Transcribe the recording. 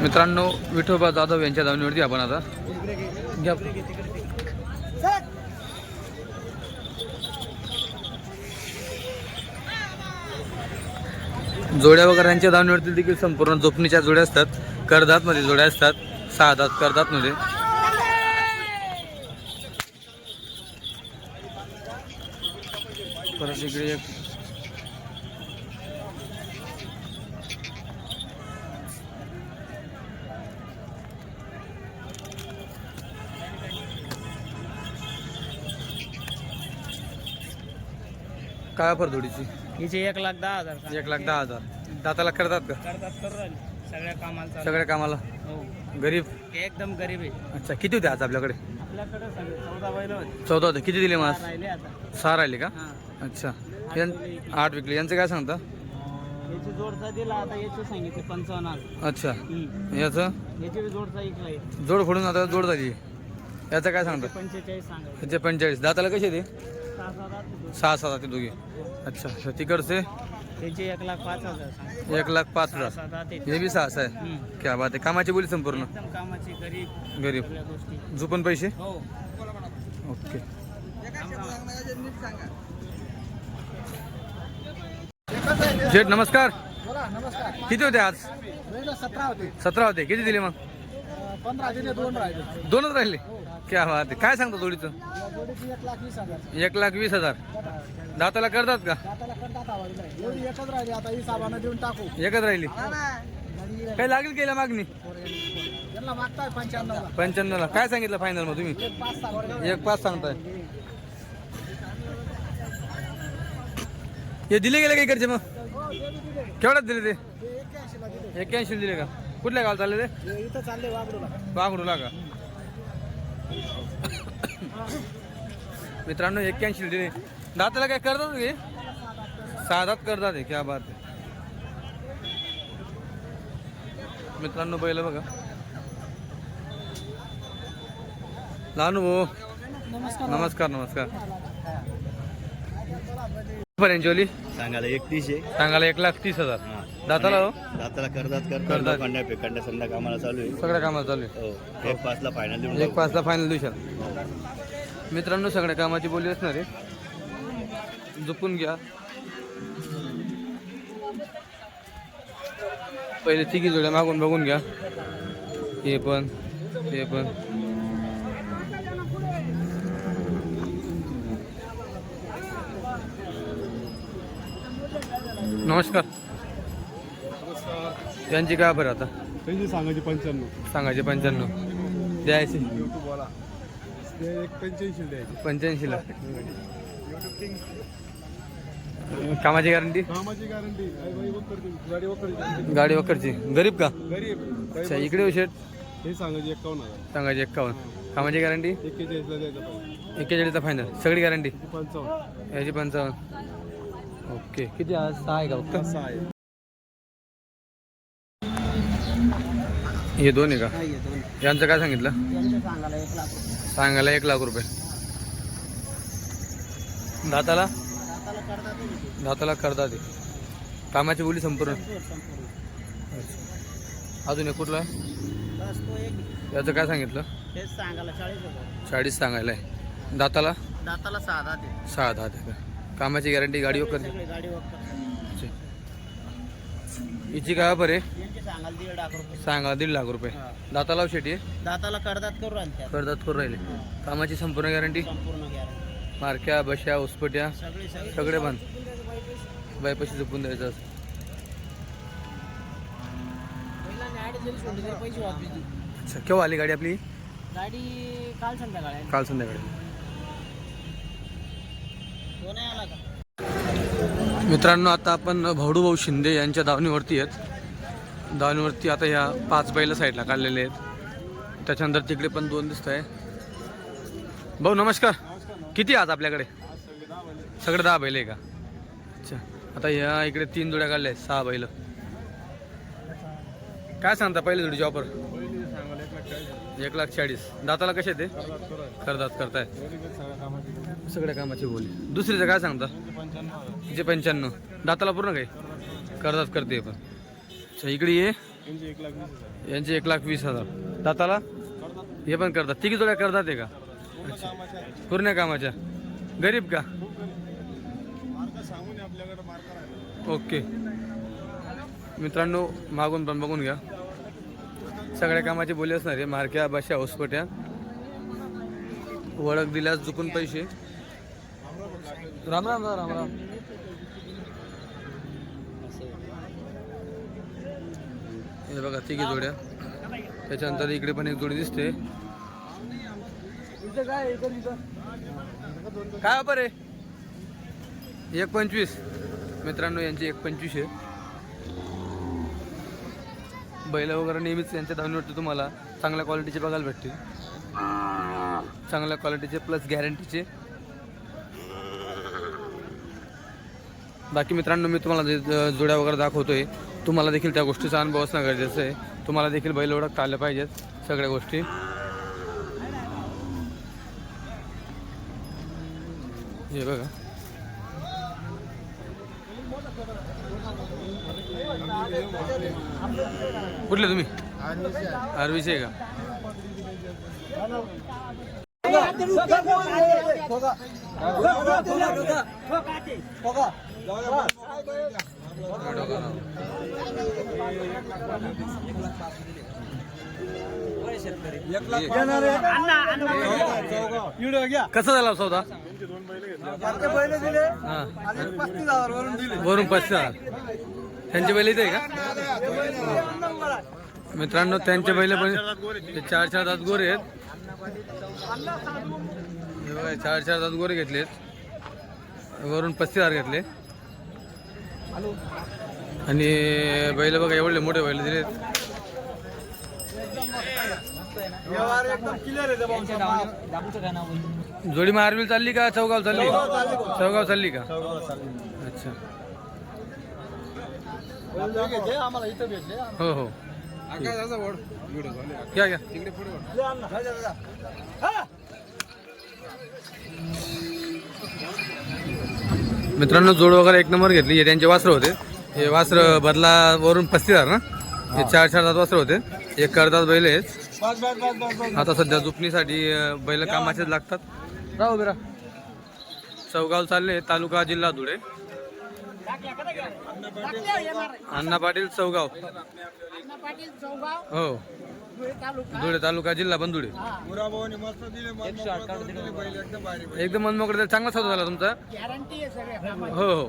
मित्रांनो विठोबा जाधव यांच्या धावणीवरती आपण आता घ्या. जोड्या वगैरे यांच्या धावणीवरती देखील संपूर्ण जोपणीच्या जोड्या असतात. करदात मध्ये जोड्या असतात. सहा दात करदात मध्ये परत इकडे एक काय ऑफर जोडीची? हिचे एक लाख दहा हजार. एक लाख दहा हजार. दाताला करतात का? करतात सगळ्या कामाला. सगळ्या कामाला? हो. गरीब? एकदम गरीब आहे. अच्छा किती होते आज आपल्याकडे? आपल्याकडे चौदा बैल होते. चौदा होते. किती दिले राहिले आता. सहा राहिले का? अच्छा. यां आठ विकले. यांचं काय सांगता? याची जोडचा दिला आता याची सांगितले पंचावन्न हजार. अच्छा. याचं? जोडचा जोड फोडून आता जोड झाली. याचं काय सांगता? पंचेचाळीस पंचेचाळीस. दाताला कसे ते सहा सात ते दोघे. अच्छा तिकडचे? त्याची एक लाख पाच हजार एक लाख पाच हजार. हे बी सहा आहे. क्या बात आहे. कामाची बोली संपूर्ण. एकदम कामाची गरीब गरीब. पैसे? हो. ओके. शेठ नमस्कार. बोला नमस्कार. किती होते आज? सतरा होते. सतरा होते. किती दिले मग? पंधरा दिले दोन राहिले. दोनच राहिले. क्या बात आहे काय सांगता जोडीचं? या जोडीची एक लाख वीस हजार. एक लाख वीस हजार दाताला करतात का? दाताला कंटात आवाज नाही एवढी एकच राहिली. आता ही साबानं देऊन टाकू एकच राहिली गाडी काही लागेल केला मागणी? यांना मागताय पंच्याण्णवला. पंच्याण्णवला काय सांगितलं फायनल मग तुम्ही? एक पाच सहा एक पाच सांगताय. हे दिले गेले का इकडचे मग? केवढ्यात दिले ते? एक्क्याऐंशीला दिले. एक्क्याऐंशी दिले का? कुठल्या गावात चालले ते? इथं चालले वागडूला का? मित्रांनो एक्क्याऐंशी दिले दाताला काय करतात हे साधात करतात हे क्या बात आहे. मित्रांनो बैल बघा. लहानू भाऊ. नमस्कार. नमस्कार नमस्कार. पर्यंत सांगायला एकतीसशे सांगायला एक लाख तीस हजार. दाताला हो? दाताला करतात करतात. कंड्या पेकंड्या संध्या कामाला चालू आहे. सगळ्या कामाला चालू आहे. हो एक पाचला फायनल देऊन एक पाचला फायनल दिवसात मित्रांनो सगळ्या कामाची बोली असणार आहे. जपून घ्या. पहिले तिघी जोड्या मागून बघून घ्या. हे पण हे पण. नमस्कार. यांची काय बरं आता? त्यांची सांगायची पंच्याण्णव. सांगायचे पंच्याण्णव. द्यायचे. युट्यूब बोला ते एक पंच्याऐंशी द्यायची. पंच्याऐंशीला. कामाची गॅरंटी कामाची गॅरंटी गाडी वकर गाडी वकरची गरीब का? गरीब. अच्छा इकडे हो शेट हे सांगायची एक्कावन्न हजार. सांगायचे एक्कावन्न. कामाची गॅरंटी एक्केचाळीसला द्यायचं पाहिजे एक्केचाळीसचा फायनल सगळी गॅरंटी पंचावन्न. याची पंचावन्न. ओके. किती आज सहा आहे का फक्त? असं आहे. हे दोन आहे का. यांचं काय सांगितलं? सांगायला एक लाख रुपये. दाताला? दाताला करता ते. कामाची बोली संपूर्ण. अजून एक कुठला याचं काय सांगितलं? चाळीस सांगायला आहे. दाताला? दाताला सहा दहा सहा दहा कामाची गॅरंटी गाडी वापरतात हिची काय बरे यांचे सांगायला दीड लाख रुपये. सांगा दीड लाख रुपये. दाताला शेटी. दाताला करदात करू राहिले करून राहिले. कामाची संपूर्ण गॅरंटी संपूर्ण गॅरंटी मारक्या बशा उसपट्या सगळे बंद. बायपाशी जपून द्यायचं असं. अच्छा केव्हा आली गाडी आपली? गाडी काल संध्याकाळी. काल संध्याकाळी आला का? मित्रांनो आता आपण भाऊडू भाऊ शिंदे यांच्या दावणीवरती आहेत. दावणीवरती आता ह्या पाच बैल साईडला काढलेले आहेत. त्याच्यानंतर तिकडे पण दोन दिसत आहे भाऊ नमस्कार. किती आज आपल्याकडे? सगळे दहा बैल आहे का? अच्छा. आता ह्या इकडे तीन जोड्या काढल्या आहेत सहा बैल. काय सांगता पहिले जोडीची ऑफर एक लाख चाळीस. दाताला कसे ते? खरदात करताय. सगळ्या कामाची बोली. दुसरीचं काय सांगता? तिचे पंच्याण्णव. दाताला पूर्ण काय करदात करते पण. अच्छा इकडे ये. यांचे एक लाख वीस हजार. दाताला? हे पण करतात. तिघी जोड्या करतात का? अच्छा. पूर्ण कामाच्या. गरीब का? ओके. मित्रांनो मागून पण बघून घ्या. सगळ्या कामाची बोली असणार आहे. मारक्या बशा होसपट्या ओळख दिल्यास चुकून पैसे. राम राम राम राम हे बघा तिघी जोड्या. त्याच्यानंतर इकडे पण एक जोडी दिसते. काय ऑफर आहे? एक पंचवीस. मित्रांनो यांची एक पंचवीस आहे. बैल वगैरे नेहमीच यांच्या धावणीवरती तुम्हाला चांगल्या क्वालिटीचे बघायला भेटतील. चांगल्या क्वालिटीचे प्लस गॅरंटीचे बाकी मित्रांनो मी तुम्हाला जे जोड्या वगैरे दाखवतोय तुम्हाला देखील त्या गोष्टीचा अनुभव असणं गरजेचं आहे. तुम्हाला देखील बैल ओळखता आल्या पाहिजेत सगळ्या गोष्टी. हे बघा. कुठले तुम्ही? आरवीचे का? कसा झाला सौदा. वरून पस्तीस हजार. त्यांचे बैल इथे का? मित्रांनो त्यांचे बैल पण ते चार चार दात गोरे आहेत. चार चार दात गोरे घेतलेत. वरून पस्तीस हजार घेतले. आणि बैल बघा एवढे मोठे बैल दिलेत. जोडी मारवी चालली का चौगाव चालली? चौगाव चालली का? अच्छा. आम्हाला इथं भेटले हो हो. घ्या घ्या मित्रांनो जोड वगैरे एक नंबर घेतली. हे त्यांचे वासरं होते. हे वासर बदला वरून पस्तीस हजार ना? हे चार चार दात वासरं होते. एक करतात बैल आहेत. आता सध्या जुपणीसाठी बैल कामाचेच लागतात. राहू. बिरा चौगाव चालले तालुका जिल्हा धुळे. अण्णा पाटील चौगाव. हो. धुळे तालुका जिल्हा पण एकदम भारी चांगला सौदा झाला तुमचा. हो हो.